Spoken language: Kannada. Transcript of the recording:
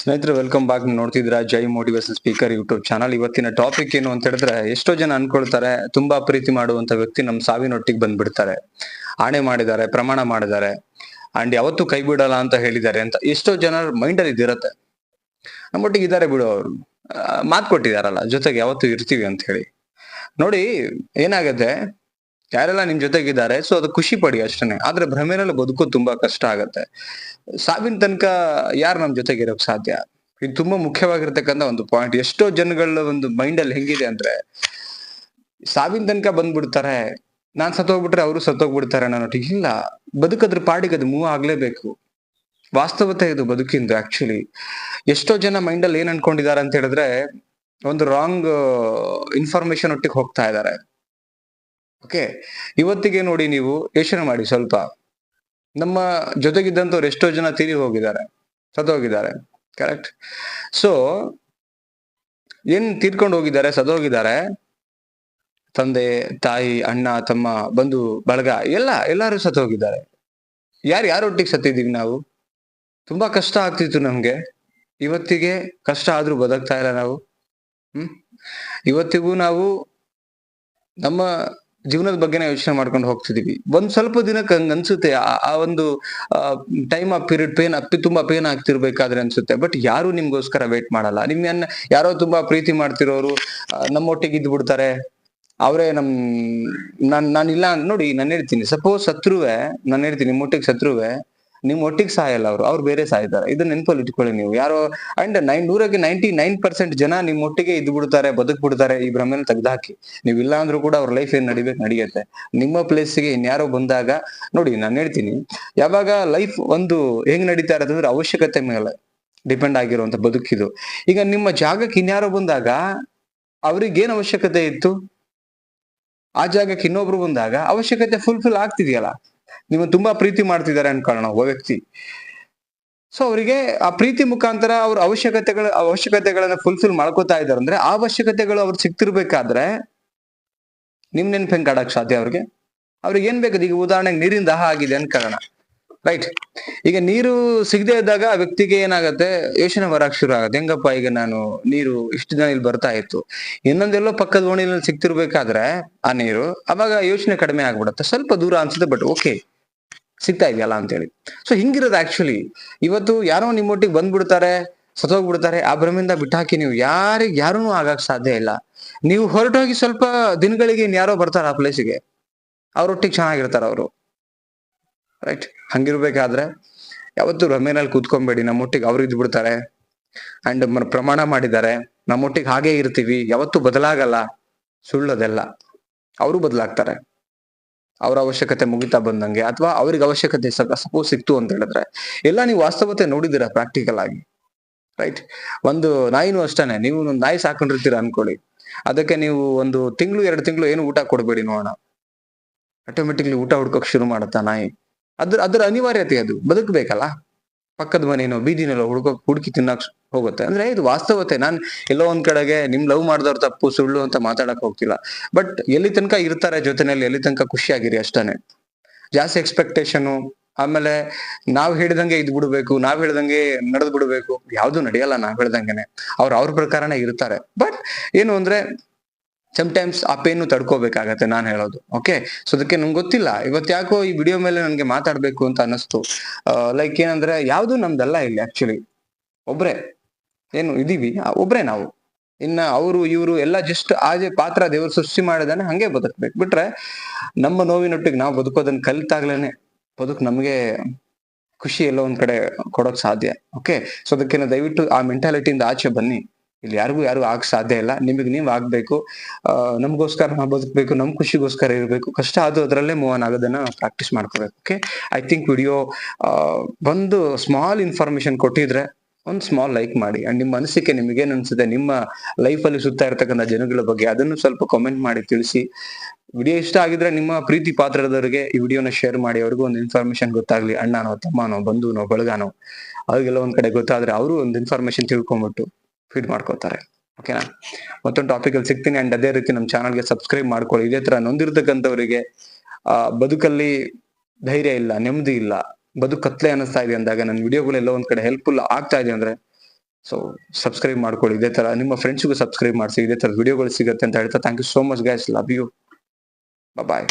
ಸ್ನೇಹಿತರೆ welcome back ನೋಡ್ತಿದ್ರ Jai motivation speaker YouTube channel ಇವತ್ತಿನ ಟಾಪಿಕ್ ಏನು ಅಂತ ಹೇಳಿದ್ರೆ, ಎಷ್ಟೋ ಜನ ಅನ್ಕೊಳ್ತಾರೆ, ತುಂಬಾ ಪ್ರೀತಿ ಮಾಡುವಂತ ವ್ಯಕ್ತಿ ನಮ್ ಸಾವಿನೊಟ್ಟಿಗೆ ಬಂದ್ಬಿಡ್ತಾರೆ. ಆಣೆ ಮಾಡಿದ್ದಾರೆ, ಪ್ರಮಾಣ ಮಾಡಿದ್ದಾರೆ. ಅಂಡ್ ಯಾವತ್ತೂ ಕೈ ಬಿಡಲ್ಲ ಅಂತ ಹೇಳಿದ್ದಾರೆ ಅಂತ ಎಷ್ಟೋ ಜನರ ಮೈಂಡ್ ಅಲ್ಲಿ ಇದಿರತ್ತೆ. ನಮ್ಮೊಟ್ಟಿಗೆ ಇದ್ದಾರೆ ಬಿಡು ಅವರು. ಮಾತು ಕೊಟ್ಟಿದಾರಲ್ಲ ಜೊತೆಗೆ ಯಾವತ್ತೂ ಇರ್ತೀವಿ ಅಂತ ಹೇಳಿ. ನೋಡಿ, ಏನಾಗತ್ತೆ? ಯಾರೆಲ್ಲ ನಿಮ್ ಜೊತೆಗಿದ್ದಾರೆ ಸೊ ಅದು ಖುಷಿ ಪಡಿ ಅಷ್ಟೇ ಆದ್ರೆ ಭ್ರಮೆನಲ್ಲಿ ಬದುಕೋದು ತುಂಬಾ ಕಷ್ಟ ಆಗತ್ತೆ. ಸಾವಿನ ತನಕ ಯಾರು ನಮ್ ಜೊತೆಗೆ ಇರೋಕ್ ಸಾಧ್ಯ? ಇದು ತುಂಬಾ ಮುಖ್ಯವಾಗಿರ್ತಕ್ಕಂಥ ಒಂದು ಪಾಯಿಂಟ್ ಎಷ್ಟೋ ಜನಗಳ ಒಂದು ಮೈಂಡ್ ಅಲ್ಲಿ ಹೆಂಗಿದೆ ಅಂದ್ರೆ, ಸಾವಿನ ತನಕ ಬಂದ್ಬಿಡ್ತಾರೆ, ನಾನ್ ಸತ್ತೋಗ್ಬಿಟ್ರೆ ಅವರು ಸತ್ತೋಗ್ಬಿಡ್ತಾರೆ ನಾನು ಇಲ್ಲ. ಬದುಕದ್ರ ಪಾಡಿಗೆ ಅದು ಮೂವ್ ಆಗ್ಲೇಬೇಕು. ವಾಸ್ತವತೆ ಇದು ಬದುಕಿಂದು ಆಕ್ಚುಲಿ ಎಷ್ಟೋ ಜನ ಮೈಂಡ್ ಅಲ್ಲಿ ಏನ್ ಅನ್ಕೊಂಡಿದ್ದಾರೆ ಅಂತ ಹೇಳಿದ್ರೆ, ಒಂದು ರಾಂಗ್ ಇನ್ಫಾರ್ಮೇಶನ್ ಒಟ್ಟಿಗೆ ಹೋಗ್ತಾ ಇದ್ದಾರೆ. ಓಕೆ ಇವತ್ತಿಗೆ ನೋಡಿ ನೀವು ಯೋಚನೆ ಮಾಡಿ ಸ್ವಲ್ಪ. ನಮ್ಮ ಜೊತೆಗಿದ್ದಂಥವ್ರು ಎಷ್ಟೋ ಜನ ತೀರಿ ಹೋಗಿದ್ದಾರೆ, ಸತ್ತೋಗಿದ್ದಾರೆ ಕರೆಕ್ಟ್ ಸೊ ಏನ್ ತೀರ್ಕೊಂಡು ಹೋಗಿದ್ದಾರೆ ಸದೋಗಿದ್ದಾರೆ ತಂದೆ, ತಾಯಿ, ಅಣ್ಣ, ತಮ್ಮ, ಬಂಧು, ಬಳಗ, ಎಲ್ಲ, ಎಲ್ಲರೂ ಸತ್ತೋಗಿದ್ದಾರೆ. ಯಾರು ಯಾರೊಟ್ಟಿಗೆ ಸತ್ತಿದ್ದೀವಿ ನಾವು? ತುಂಬಾ ಕಷ್ಟ ಆಗ್ತಿತ್ತು ನಮ್ಗೆ. ಇವತ್ತಿಗೆ ಕಷ್ಟ ಆದ್ರೂ ಬದುಕ್ತಾ ಇಲ್ಲ ನಾವು. ಹ್ಮ್? ಇವತ್ತಿಗೂ ನಾವು ನಮ್ಮ ಜೀವನದ ಬಗ್ಗೆನೇ ಯೋಚನೆ ಮಾಡ್ಕೊಂಡು ಹೋಗ್ತಿದೀವಿ. ಒಂದ್ ಸ್ವಲ್ಪ ದಿನಕ್ಕೆ ಹಂಗ ಅನ್ಸುತ್ತೆ, ಆ- ಒಂದು ಟೈಮ್ ಆ ಪೀರಿಯಡ್ ಪೇನ್ ಅಪ್ಪಿ ತುಂಬಾ ಪೇನ್ ಆಗ್ತಿರ್ಬೇಕಾದ್ರೆ ಅನ್ಸುತ್ತೆ. ಬಟ್ ಯಾರು ನಿಮ್ಗೋಸ್ಕರ ವೇಟ್ ಮಾಡಲ್ಲ. ನಿಮ್ಮನ್ನ ಯಾರೋ ತುಂಬಾ ಪ್ರೀತಿ ಮಾಡ್ತಿರೋರು ನಮ್ಮೊಟ್ಟಿಗೆ ಇದ್ದು ಬಿಡ್ತಾರೆ ಅವರೇ ನಮ್, ನಾನ್, ನಾನಿಲ್ಲ, ನೋಡಿ, ನಾನು ಹೇಳ್ತೀನಿ. ಸಪೋಸ್ ಶತ್ರುವೆ, ನಾನು ಹೇಳ್ತೀನಿ, ನಿಮ್ಮೊಟ್ಟಿಗೆ ಸತ್ರುವೆ ನಿಮ್ ಒಟ್ಟಿಗೆ ಸಾಯಲ್ಲ ಅವ್ರು ಅವ್ರು ಬೇರೆ ಸಾಯ್ತಾರೆ. ಇದನ್ನ ನೆನಪಲ್ಲಿ ಇಟ್ಕೊಳ್ಳಿ ನೀವು. ಯಾರೋ ಅಂಡ್ ನೈನ್ ನೂರಕ್ಕೆ ನೈಂಟಿ ನೈನ್ ಪರ್ಸೆಂಟ್ ಜನ ನಿಮ್ ಒಟ್ಟಿಗೆ ಇದ್ ಬಿಡ್ತಾರೆ, ಬದುಕ್ ಬಿಡ್ತಾರೆ, ಈ ಭ್ರಮೆನ ತೆಗ್ದಾಕಿ. ನೀವು ಇಲ್ಲ ಅಂದ್ರೂ ಕೂಡ ಅವ್ರ ಲೈಫ್ ಏನ್ ನಡಿಬೇಕು, ನಡೆಯುತ್ತೆ. ನಿಮ್ಮ ಪ್ಲೇಸ್ಗೆ ಇನ್ಯಾರೋ ಬಂದಾಗ, ನೋಡಿ ನಾನು ಹೇಳ್ತೀನಿ, ಯಾವಾಗ ಲೈಫ್ ಒಂದು ಹೆಂಗ್ ನಡೀತಾ ಇರೋದಂದ್ರೆ ಅವಶ್ಯಕತೆ ಮೇಲೆ ಡಿಪೆಂಡ್ ಆಗಿರುವಂತ ಬದುಕಿದು ಈಗ ನಿಮ್ಮ ಜಾಗಕ್ಕೆ ಇನ್ಯಾರೋ ಬಂದಾಗ, ಅವ್ರಿಗೆ ಏನ್ ಅವಶ್ಯಕತೆ ಇತ್ತು? ಆ ಜಾಗಕ್ಕೆ ಇನ್ನೊಬ್ರು ಬಂದಾಗ ಅವಶ್ಯಕತೆ ಫುಲ್ಫಿಲ್ ಆಗ್ತಿದೆಯಲ್ಲ. ನೀವು ತುಂಬಾ ಪ್ರೀತಿ ಮಾಡ್ತಿದ್ದಾರೆ ಅನ್ಕೊಳ್ಳೋಣ ಒಬ್ಬ ವ್ಯಕ್ತಿ. ಸೊ ಅವರಿಗೆ ಆ ಪ್ರೀತಿ ಮುಖಾಂತರ ಅವ್ರ ಅವಶ್ಯಕತೆಗಳ, ಅವಶ್ಯಕತೆಗಳನ್ನ ಫುಲ್ಫಿಲ್ ಮಾಡ್ಕೋತಾ ಇದಾರೆ ಅಂದ್ರೆ ಆ ಅವಶ್ಯಕತೆಗಳು ಅವ್ರು ಸಿಕ್ತಿರ್ಬೇಕಾದ್ರೆ ನಿಮ್ ನೆನ್ಪು ಹೆಂಗ್ ಕಾಡಕ್ ಸಾಧ್ಯ ಅವ್ರಿಗೆ? ಅವ್ರಿಗೆ ಏನ್ ಬೇಕು? ಈಗ ಉದಾಹರಣೆಗೆ ನೀರಿಂದ ಆಗಿದೆ ಅನ್ಕೊಳ್ಳೋಣ ರೈಟ್ ಈಗ ನೀರು ಸಿಗದೆ ಇದ್ದಾಗ ಆ ವ್ಯಕ್ತಿಗೆ ಏನಾಗುತ್ತೆ? ಯೋಚನೆ ಬರಕ್ ಶುರು ಆಗುತ್ತೆ. ಹೆಂಗಪ್ಪ ಈಗ ನಾನು ನೀರು ಇಷ್ಟು ದಿನ ಇಲ್ಲಿ ಬರ್ತಾ ಇತ್ತು. ಇನ್ನೊಂದೆಲ್ಲೋ ಪಕ್ಕದ ಓಣಿನಲ್ಲಿ ಸಿಗ್ತಿರ್ಬೇಕಾದ್ರೆ ಆ ನೀರು ಅವಾಗ ಯೋಚನೆ ಕಡಿಮೆ ಆಗ್ಬಿಡುತ್ತೆ. ಸ್ವಲ್ಪ ದೂರ ಅನ್ಸುತ್ತೆ ಬಟ್ ಓಕೆ ಸಿಗ್ತಾ ಇದೆಯಲ್ಲ ಅಂತೇಳಿ. ಸೊ ಹಿಂಗಿರೋದು ಆಕ್ಚುಲಿ ಇವತ್ತು ಯಾರೋ ನಿಮ್ಮೊಟ್ಟಿಗೆ ಬಂದ್ಬಿಡ್ತಾರೆ, ಸತ್ತೋಗ್ಬಿಡ್ತಾರೆ, ಆ ಭ್ರಮೆಯಿಂದ ಬಿಟ್ಟಾಕಿ ನೀವು ಯಾರಿಗೆ ಯಾರೂ ಆಗಕ್ ಸಾಧ್ಯ ಇಲ್ಲ. ನೀವು ಹೊರಟೋಗಿ ಸ್ವಲ್ಪ ದಿನಗಳಿಗೆ ಇನ್ಯಾರೋ ಬರ್ತಾರೆ ಆ ಪ್ಲೇಸಿಗೆ ಅವ್ರೊಟ್ಟಿಗೆ ಚೆನ್ನಾಗಿರ್ತಾರ ಅವರು. ರೈಟ್ ಹಂಗಿರ್ಬೇಕಾದ್ರೆ ಯಾವತ್ತು ರಮೇನಲ್ಲಿ ಕೂತ್ಕೊಂಬೇಡಿ. ನಮ್ಮೊಟ್ಟಿಗೆ ಅವ್ರು ಇದ್ಬಿಡ್ತಾರೆ. ಅಂಡ್ ಪ್ರಮಾಣ ಮಾಡಿದ್ದಾರೆ. ನಮ್ಮೊಟ್ಟಿಗೆ ಹಾಗೆ ಇರ್ತೀವಿ. ಯಾವತ್ತೂ ಬದಲಾಗಲ್ಲ. ಸುಳ್ಳದೆಲ್ಲ. ಅವರು ಬದಲಾಗ್ತಾರೆ. ಅವ್ರ ಅವಶ್ಯಕತೆ ಮುಗಿತಾ ಬಂದಂಗೆ. ಅಥವಾ ಅವ್ರಿಗೆ ಅವಶ್ಯಕತೆ ಸಪೋಸ್ ಸಿಕ್ತು ಅಂತ ಹೇಳಿದ್ರೆ. ಎಲ್ಲ ನೀವು ವಾಸ್ತವತೆ ನೋಡಿದಿರಾ ಪ್ರಾಕ್ಟಿಕಲ್ ಆಗಿ? ರೈಟ್ ಒಂದು ನಾಯಿನೂ ಅಷ್ಟೇನೆ. ನೀವು ಒಂದು ನಾಯಿ ಸಾಕೊಂಡಿರ್ತೀರ ಅನ್ಕೊಳ್ಳಿ. ಅದಕ್ಕೆ ನೀವು ಒಂದು ತಿಂಗಳು, ಎರಡು ತಿಂಗಳು ಏನು ಊಟ ಕೊಡಬೇಡಿ ನೋಡೋಣ. ಆಟೋಮೆಟಿಕ್ಲಿ ಊಟ ಹುಡ್ಕೋಕ್ ಶುರು ಮಾಡುತ್ತಾ ನಾಯಿ? ಅದ್ರ ಅದ್ರ ಅನಿವಾರ್ಯತೆ ಅದು. ಬದುಕಬೇಕಲ್ಲ? ಪಕ್ಕದ ಮನೇನೋ ಬೀದಿನಲ್ಲೋ ಹುಡುಗ ಹುಡುಕಿ ತಿನ್ನಕ್ ಹೋಗುತ್ತೆ. ಅಂದ್ರೆ ಇದು ವಾಸ್ತವತೆ. ನಾನ್ ಎಲ್ಲೋ ಒಂದ್ ಕಡೆಗೆ ನಿಮ್ ಲವ್ ಮಾಡಿದವ್ರ ತಪ್ಪು, ಸುಳ್ಳು ಅಂತ ಮಾತಾಡಕ್ ಹೋಗ್ತಿಲ್ಲ. ಬಟ್ ಎಲ್ಲಿ ತನಕ ಇರ್ತಾರೆ ಜೊತೆನಲ್ಲಿ, ಎಲ್ಲಿ ತನಕ ಖುಷಿಯಾಗಿರಿ ಅಷ್ಟೇನೆ. ಜಾಸ್ತಿ ಎಕ್ಸ್ಪೆಕ್ಟೇಷನ್, ಆಮೇಲೆ ನಾವ್ ಹೇಳಿದಂಗೆ ಇದ್ ಬಿಡ್ಬೇಕು, ನಾವ್ ಹೇಳ್ದಂಗೆ ನಡೆದ್ ಬಿಡ್ಬೇಕು. ಯಾವ್ದು ನಡೆಯಲ್ಲ ನಾವ್ ಹೇಳ್ದಂಗೆನೆ. ಅವ್ರ ಅವ್ರ ಪ್ರಕಾರನೇ ಇರ್ತಾರೆ. ಬಟ್ ಏನು ಅಂದ್ರೆ ಟೈಮ್ಸ್ ಆ ಪೇನು ತಡ್ಕೋಬೇಕಾಗತ್ತೆ ನಾನು ಹೇಳೋದು ಓಕೆ ಸೊ ಅದಕ್ಕೆ ನಂಗೆ ಗೊತ್ತಿಲ್ಲ ಇವತ್ತು ಯಾಕೋ ಈ ವಿಡಿಯೋ ಮೇಲೆ ನನಗೆ ಮಾತಾಡ್ಬೇಕು ಅಂತ ಅನಿಸ್ತು ಲೈಕ್ ಏನಂದ್ರೆ ಯಾವುದು ನಮ್ದಲ್ಲ ಇಲ್ಲಿ ಆಕ್ಚುಲಿ ಒಬ್ರೆ, ಏನು ಇದೀವಿ ಒಬ್ರೇ ನಾವು. ಇನ್ನ ಅವರು, ಇವರು ಎಲ್ಲ ಜಸ್ಟ್ ಆಜೆ ಪಾತ್ರ ದೇವರು ಸೃಷ್ಟಿ ಮಾಡಿದಾನೆ, ಹಂಗೆ ಬದುಕ್ಬೇಕು. ಬಿಟ್ರೆ ನಮ್ಮ ನೋವಿನೊಟ್ಟಿಗೆ ನಾವು ಬದುಕೋದನ್ನ ಕಲಿತಾಗ್ಲೇನೆ ಬದುಕು ನಮಗೆ ಖುಷಿ ಎಲ್ಲೋ ಒಂದ್ ಕಡೆ ಕೊಡೋಕ್ ಸಾಧ್ಯ ಓಕೆ ಸೊ ಅದಕ್ಕೆ ದಯವಿಟ್ಟು ಆ ಮೆಂಟಾಲಿಟಿಯಿಂದ ಆಚೆ ಬನ್ನಿ. ಇಲ್ಲಿ ಯಾರಿಗೂ ಯಾರು ಆಗ ಸಾಧ್ಯ ಇಲ್ಲ. ನಿಮಗೆ ನೀವು ಆಗ್ಬೇಕು. ನಮಗೋಸ್ಕರ ನಾವು ಬದುಕಬೇಕು, ನಮ್ ಖುಷಿಗೋಸ್ಕರ ಇರಬೇಕು. ಕಷ್ಟ ಆದ್ರೂ ಅದರಲ್ಲೇ ಮೂವ್ ಆನ್ ಆಗೋದನ್ನ ಪ್ರಾಕ್ಟೀಸ್ ಮಾಡ್ಕೋಬೇಕು ಓಕೆ ಐ ಥಿಂಕ್ ವಿಡಿಯೋ ಒಂದು ಸ್ಮಾಲ್ ಇನ್ಫಾರ್ಮೇಶನ್ ಕೊಟ್ಟಿದ್ರೆ ಒಂದು ಸ್ಮಾಲ್ ಲೈಕ್ ಮಾಡಿ. ಅಂಡ್ ನಿಮ್ಮ ಅನಿಸಿಕೆ ನಿಮಗೆ ಅನ್ಸುತ್ತೆ? ನಿಮ್ಮ ಲೈಫ್ ಅಲ್ಲಿ ಸುತ್ತಾ ಇರ್ತಕ್ಕಂಥ ಜನಗಳ ಬಗ್ಗೆ ಅದನ್ನು ಸ್ವಲ್ಪ ಕಾಮೆಂಟ್ ಮಾಡಿ ತಿಳಿಸಿ. ವಿಡಿಯೋ ಇಷ್ಟ ಆಗಿದ್ರೆ ನಿಮ್ಮ ಪ್ರೀತಿ ಪಾತ್ರದವರಿಗೆ ಈ ವಿಡಿಯೋನ ಶೇರ್ ಮಾಡಿ. ಅವ್ರಿಗೂ ಒಂದು ಇನ್ಫಾರ್ಮೇಶನ್ ಗೊತ್ತಾಗ್ಲಿ. ಅಣ್ಣನೋ, ತಮ್ಮನೋ, ಬಂಧುನೋ, ಬಳಗಾನೋ, ಅವ್ರಿಗೆಲ್ಲ ಒಂದ್ ಕಡೆ ಗೊತ್ತಾದ್ರೆ ಅವರು ಒಂದು ಇನ್ಫಾರ್ಮೇಶನ್ ತಿಳ್ಕೊಂಬಿಟ್ಟು ಫೀಡ್ ಮಾಡ್ಕೋತಾರೆ ಓಕೆನಾ ಮತ್ತೊಂದು ಟಾಪಿಕ್ ಅಲ್ಲಿ ಸಿಗ್ತೀನಿ ಅಂಡ್ ಅದೇ ರೀತಿ ನಮ್ಮ ಚಾನಲ್ಗೆ ಸಬ್ಸ್ಕ್ರೈಬ್ ಮಾಡ್ಕೊಳ್ಳಿ. ಇದೇ ತರ ನೊಂದಿರ್ತಕ್ಕಂಥವರಿಗೆ ಬದುಕಲ್ಲಿ ಧೈರ್ಯ ಇಲ್ಲ, ನೆಮ್ಮದಿ ಇಲ್ಲ ಬದುಕು ಕತ್ಲೆ ಅನಿಸ್ತಾ ಇದೆ ಅಂದಾಗ ನನ್ನ ವಿಡಿಯೋಗಳೆಲ್ಲ ಒಂದ್ ಕಡೆ ಹೆಲ್ಪ್ಫುಲ್ ಆಗ್ತಾ ಇದೆ ಅಂದ್ರೆ ಸೊ ಸಬ್ಸ್ಕ್ರೈಬ್ ಮಾಡ್ಕೊಳ್ಳಿ. ಇದೇ ತರ ನಿಮ್ಮ ಫ್ರೆಂಡ್ಸ್ಗೂ ಸಬ್ಸ್ಕ್ರೈಬ್ ಮಾಡಿಸಿ, ಇದೇ ತರ ವಿಡಿಯೋಗಳು ಸಿಗುತ್ತೆ ಅಂತ ಹೇಳ್ತಾ thank you so much guys love you bye